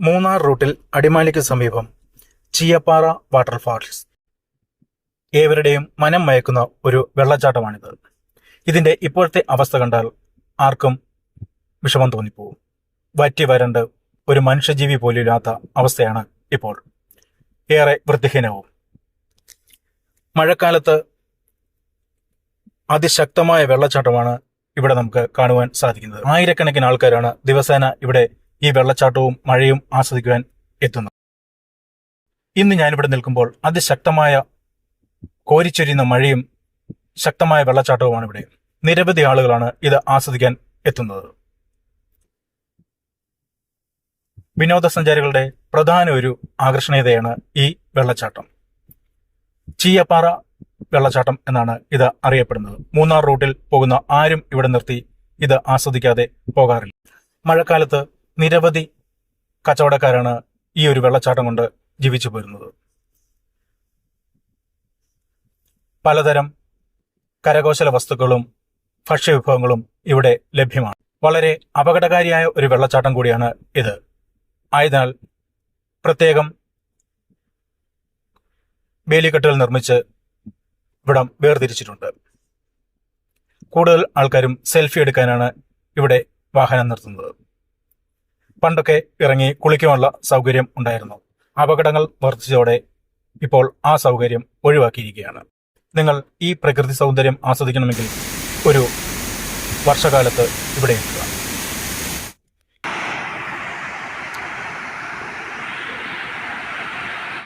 മൂന്നാർ റൂട്ടിൽ അടിമാലിക്ക് സമീപം ചീയപ്പാറ വാട്ടർഫാൾസ് ഏവരുടെയും മനം മയക്കുന്ന ഒരു വെള്ളച്ചാട്ടമാണിത്. ഇതിന്റെ ഇപ്പോഴത്തെ അവസ്ഥ കണ്ടാൽ ആർക്കും വിഷമം തോന്നിപ്പോവും. വറ്റി വരണ്ട് ഒരു മനുഷ്യജീവി പോലില്ലാത്ത അവസ്ഥയാണ് ഇപ്പോൾ. ഏറെ വൃത്തിഹീനവും. മഴക്കാലത്ത് അതിശക്തമായ വെള്ളച്ചാട്ടമാണ് ഇവിടെ നമുക്ക് കാണുവാൻ സാധിക്കുന്നത്. ആയിരക്കണക്കിന് ആൾക്കാരാണ് ദിവസേന ഇവിടെ ഈ വെള്ളച്ചാട്ടവും മഴയും ആസ്വദിക്കുവാൻ എത്തുന്നു. ഇന്ന് ഞാനിവിടെ നിൽക്കുമ്പോൾ അതിശക്തമായ കോരിച്ചൊരിയുന്ന മഴയും ശക്തമായ വെള്ളച്ചാട്ടവുമാണ് ഇവിടെ നിരവധി ആളുകളാണ് ഇത് ആസ്വദിക്കാൻ എത്തുന്നത്. വിനോദസഞ്ചാരികളുടെ പ്രധാന ഒരു ആകർഷണീയതയാണ് ഈ വെള്ളച്ചാട്ടം. ചീയപ്പാറ വെള്ളച്ചാട്ടം എന്നാണ് ഇത് അറിയപ്പെടുന്നത്. മൂന്നാർ റൂട്ടിൽ പോകുന്ന ആരും ഇവിടെ നിർത്തി ഇത് ആസ്വദിക്കാതെ പോകാറില്ല. മഴക്കാലത്ത് നിരവധി കച്ചവടക്കാരാണ് ഈ ഒരു വെള്ളച്ചാട്ടം കൊണ്ട് ജീവിച്ചു പോരുന്നത്. പലതരം കരകൗശല വസ്തുക്കളും ഭക്ഷ്യവിഭവങ്ങളും ഇവിടെ ലഭ്യമാണ്. വളരെ അപകടകാരിയായ ഒരു വെള്ളച്ചാട്ടം കൂടിയാണ് ഇത്. ആയതിനാൽ പ്രത്യേകം വേലിക്കെട്ടുകൾ നിർമ്മിച്ച് ഇവിടം വേർതിരിച്ചിട്ടുണ്ട്. കൂടുതൽ ആൾക്കാരും സെൽഫി എടുക്കാനാണ് ഇവിടെ വാഹനം നിർത്തുന്നത്. പണ്ടൊക്കെ ഇറങ്ങി കുളിക്കുവാനുള്ള സൗകര്യം ഉണ്ടായിരുന്നു. അപകടങ്ങൾ വർദ്ധിച്ചതോടെ ഇപ്പോൾ ആ സൗകര്യം ഒഴിവാക്കിയിരിക്കുകയാണ്. നിങ്ങൾ ഈ പ്രകൃതി സൗന്ദര്യം ആസ്വദിക്കണമെങ്കിൽ ഒരു വർഷകാലത്ത് ഇവിടെ എത്തുക.